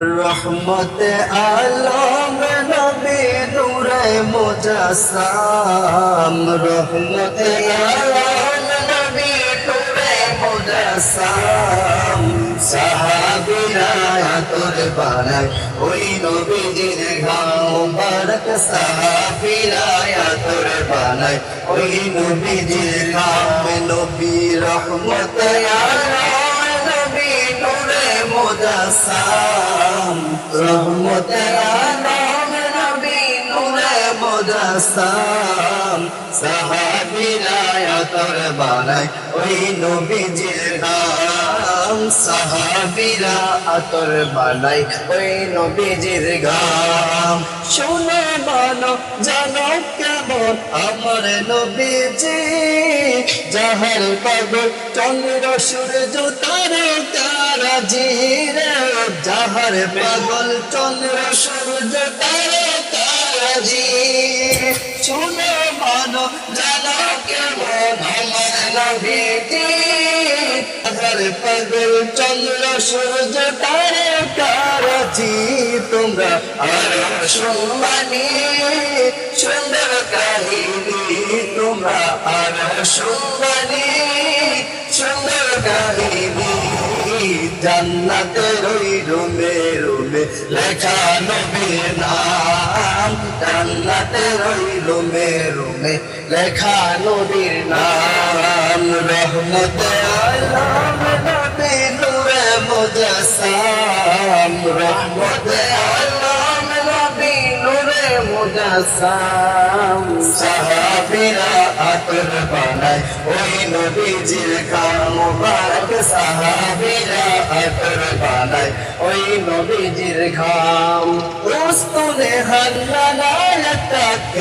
রহমতে আলম নবী নূরে মুজাসাম। রহমতে আলম নবী নূরে মুজাসাম। সাহাবিরা তোর বানায়, ওই নবীজির গাও বারক। সাহাবিরা তোর বানায়, ওই নবীজির গাও। নবী রহমতে আলম নবী গাম। সাহাবীরা তোর বানায় ওই নবীজির গাম। শুনে মানো জানো কেমন আমার নবীজি? পাগল চন্দ্র সূর্য তারে তারাজি রে যাহার পাগল চন্দ্র সূর্য তারে তারাজি শুনে মানো, জানো কেমন আমার নবীজি যাহার পাগল চন্দ্র সূর্য তারে তারাজি তোমরা আর সম্মানী, সুন্দর কাহিনী। তোমরা আর সম্মানী, সুন্দর কাহিনী। জান্নাতের ওই রুমে রুমে লেখা নবীর নাম। জান্নাতের ওই রুমে রুমে লেখা নবীর নাম। রহমতে আলাম নবী নূরে মুজাসাম রহমতে আলম নূরে মুজাসাম সাহাবীরা আতর বানায়। ওই নবীজির গান মুবারক সাহাবীরা আতর বানায়। ওই নবীজির ঘাম। উস্তুনে হাল্লা একটা